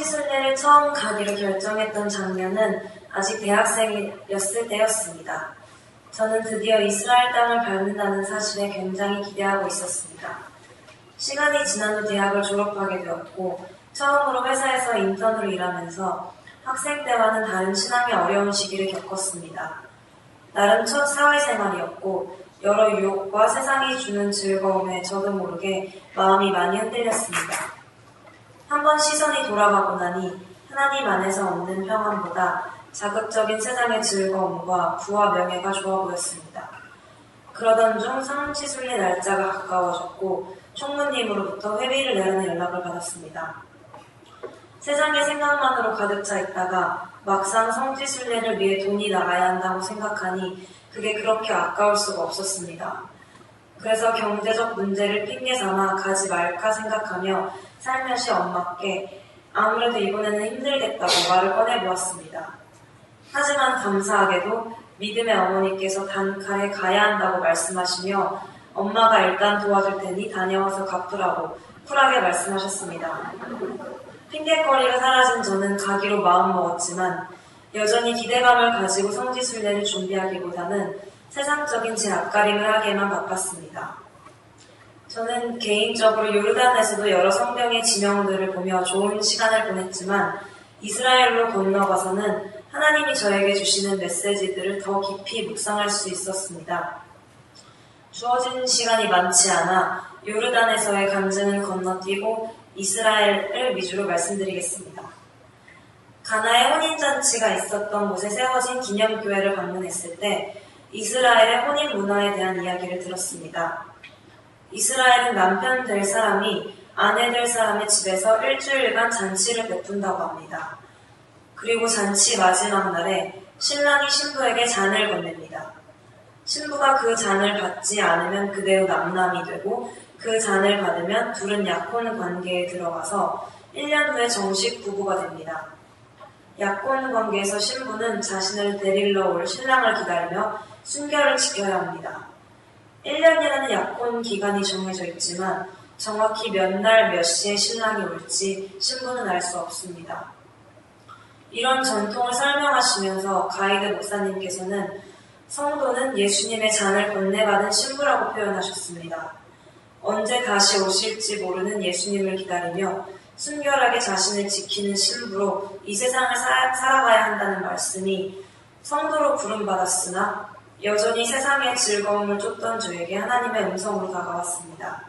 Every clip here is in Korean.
성지순례를 처음 가기로 결정했던 장면은 아직 대학생이었을 때였습니다. 저는 드디어 이스라엘 땅을 밟는다는 사실에 굉장히 기대하고 있었습니다. 시간이 지난 후 대학을 졸업하게 되었고 처음으로 회사에서 인턴으로 일하면서 학생 때와는 다른 신앙의 어려운 시기를 겪었습니다. 나름 첫 사회생활이었고 여러 유혹과 세상이 주는 즐거움에 저도 모르게 마음이 많이 흔들렸습니다. 한 번 시선이 돌아가고 나니 하나님 안에서 얻는 평안보다 자극적인 세상의 즐거움과 부와 명예가 좋아 보였습니다. 그러던 중 성지순례 날짜가 가까워졌고 총무님으로부터 회비를 내라는 연락을 받았습니다. 세상의 생각만으로 가득 차 있다가 막상 성지순례를 위해 돈이 나가야 한다고 생각하니 그게 그렇게 아까울 수가 없었습니다. 그래서 경제적 문제를 핑계 삼아 가지 말까 생각하며 살며시 엄마께 아무래도 이번에는 힘들겠다고 말을 꺼내보았습니다. 하지만 감사하게도 믿음의 어머니께서 단칼에 가야 한다고 말씀하시며 엄마가 일단 도와줄 테니 다녀와서 갚으라고 쿨하게 말씀하셨습니다. 핑계거리가 사라진 저는 가기로 마음먹었지만 여전히 기대감을 가지고 성지순례를 준비하기보다는 세상적인 제 앞가림을 하기에만 바빴습니다. 저는 개인적으로 요르단에서도 여러 성경의 지명들을 보며 좋은 시간을 보냈지만 이스라엘로 건너가서는 하나님이 저에게 주시는 메시지들을 더 깊이 묵상할 수 있었습니다. 주어진 시간이 많지 않아 요르단에서의 간증을 건너뛰고 이스라엘을 위주로 말씀드리겠습니다. 가나의 혼인잔치가 있었던 곳에 세워진 기념교회를 방문했을 때 이스라엘의 혼인 문화에 대한 이야기를 들었습니다. 이스라엘은 남편 될 사람이 아내 될 사람의 집에서 일주일간 잔치를 베푼다고 합니다. 그리고 잔치 마지막 날에 신랑이 신부에게 잔을 건넵니다. 신부가 그 잔을 받지 않으면 그대로 남남이 되고 그 잔을 받으면 둘은 약혼 관계에 들어가서 1년 후에 정식 부부가 됩니다. 약혼 관계에서 신부는 자신을 데리러 올 신랑을 기다리며 순결을 지켜야 합니다. 1년이라는 약혼 기간이 정해져 있지만 정확히 몇 날 몇 시에 신랑이 올지 신부는 알 수 없습니다. 이런 전통을 설명하시면서 가이드 목사님께서는 성도는 예수님의 잔을 건네받은 신부라고 표현하셨습니다. 언제 다시 오실지 모르는 예수님을 기다리며 순결하게 자신을 지키는 신부로 이 세상을 사, 살아가야 한다는 말씀이 성도로 부름받았으나 여전히 세상의 즐거움을 쫓던 저에게 하나님의 음성으로 다가왔습니다.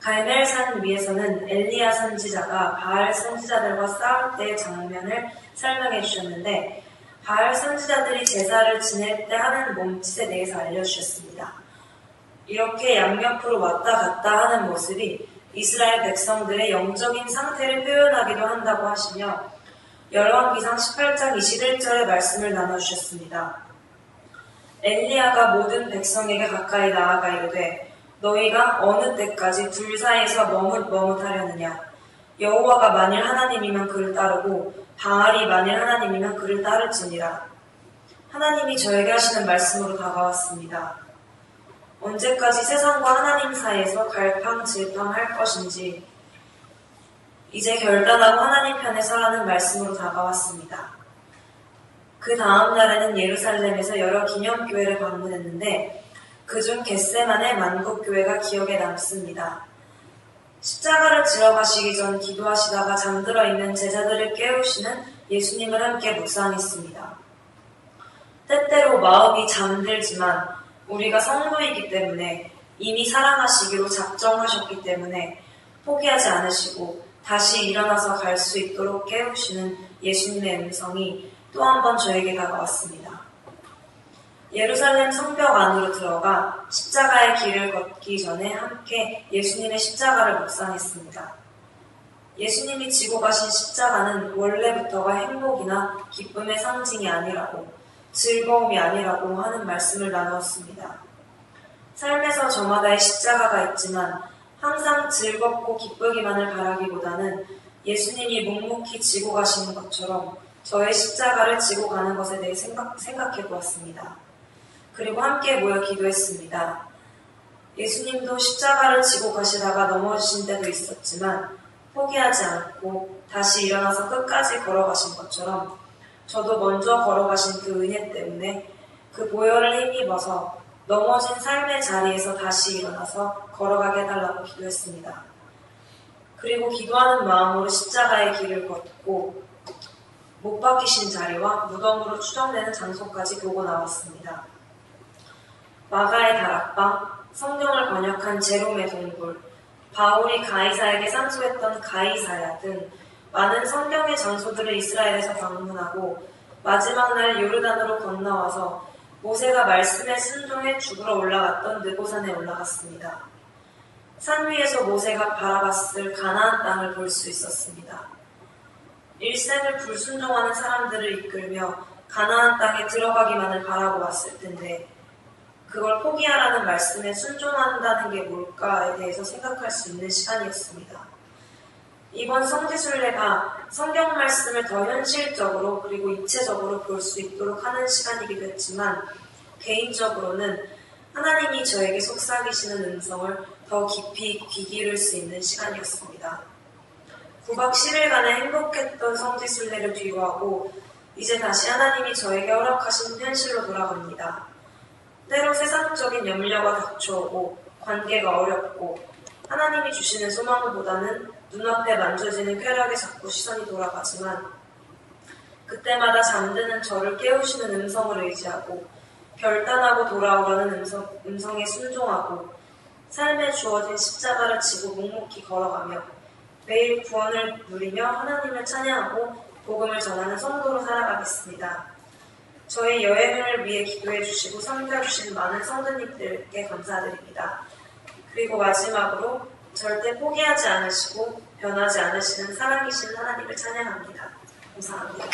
갈멜산 위에서는 엘리야 선지자가 바알 선지자들과 싸울 때의 장면을 설명해 주셨는데 바알 선지자들이 제사를 지낼 때 하는 몸짓에 대해서 알려주셨습니다. 이렇게 양옆으로 왔다 갔다 하는 모습이 이스라엘 백성들의 영적인 상태를 표현하기도 한다고 하시며 열왕기상 18장 21절의 말씀을 나눠주셨습니다. 엘리야가 모든 백성에게 가까이 나아가 이르되 너희가 어느 때까지 둘 사이에서 머뭇머뭇하려느냐 여호와가 만일 하나님이면 그를 따르고 바알이 만일 하나님이면 그를 따를지니라 하나님이 저에게 하시는 말씀으로 다가왔습니다. 언제까지 세상과 하나님 사이에서 갈팡질팡할 것인지 이제 결단하고 하나님 편에 서라는 말씀으로 다가왔습니다. 그 다음 날에는 예루살렘에서 여러 기념교회를 방문했는데 그중 겟세만의 만국교회가 기억에 남습니다. 십자가를 지러 가시기 전 기도하시다가 잠들어 있는 제자들을 깨우시는 예수님을 함께 묵상했습니다. 때때로 마음이 잠들지만 우리가 성도이기 때문에 이미 사랑하시기로 작정하셨기 때문에 포기하지 않으시고 다시 일어나서 갈 수 있도록 깨우시는 예수님의 음성이 또 한 번 저에게 다가왔습니다. 예루살렘 성벽 안으로 들어가 십자가의 길을 걷기 전에 함께 예수님의 십자가를 묵상했습니다. 예수님이 지고 가신 십자가는 원래부터가 행복이나 기쁨의 상징이 아니라고 즐거움이 아니라고 하는 말씀을 나누었습니다. 삶에서 저마다의 십자가가 있지만 항상 즐겁고 기쁘기만을 바라기보다는 예수님이 묵묵히 지고 가시는 것처럼 저의 십자가를 지고 가는 것에 대해 생각, 생각해 보았습니다. 그리고 함께 모여 기도했습니다. 예수님도 십자가를 지고 가시다가 넘어지신 때도 있었지만 포기하지 않고 다시 일어나서 끝까지 걸어가신 것처럼 저도 먼저 걸어가신 그 은혜 때문에 그 보혈을 힘입어서 넘어진 삶의 자리에서 다시 일어나서 걸어가게 해달라고 기도했습니다. 그리고 기도하는 마음으로 십자가의 길을 걷고 못 박히신 자리와 무덤으로 추정되는 장소까지 보고 나왔습니다. 마가의 다락방, 성경을 번역한 제롬의 동굴, 바울이 가이사에게 상소했던 가이사야 등 많은 성경의 장소들을 이스라엘에서 방문하고 마지막 날 요르단으로 건너와서 모세가 말씀에 순종해 죽으러 올라갔던 느고산에 올라갔습니다. 산 위에서 모세가 바라봤을 가나안 땅을 볼 수 있었습니다. 일생을 불순종하는 사람들을 이끌며 가나안 땅에 들어가기만을 바라고 왔을 텐데 그걸 포기하라는 말씀에 순종한다는 게 뭘까에 대해서 생각할 수 있는 시간이었습니다. 이번 성지순례가 성경 말씀을 더 현실적으로 그리고 입체적으로 볼 수 있도록 하는 시간이기도 했지만 개인적으로는 하나님이 저에게 속삭이시는 음성을 더 깊이 귀 기울일 수 있는 시간이었습니다. 9박 10일간의 행복했던 성지 순례를 뒤로하고 이제 다시 하나님이 저에게 허락하신 현실로 돌아갑니다. 때로 세상적인 염려가 닥쳐오고 관계가 어렵고 하나님이 주시는 소망보다는 눈앞에 만져지는 쾌락에 자꾸 시선이 돌아가지만 그때마다 잠드는 저를 깨우시는 음성을 의지하고 결단하고 돌아오라는 음성, 음성에 순종하고 삶에 주어진 십자가를 지고 묵묵히 걸어가며 매일 구원을 누리며 하나님을 찬양하고 복음을 전하는 성도로 살아가겠습니다. 저의 여행을 위해 기도해 주시고 섬겨 주신 많은 성도님들께 감사드립니다. 그리고 마지막으로 절대 포기하지 않으시고 변하지 않으시는 사랑이신 하나님을 찬양합니다. 감사합니다.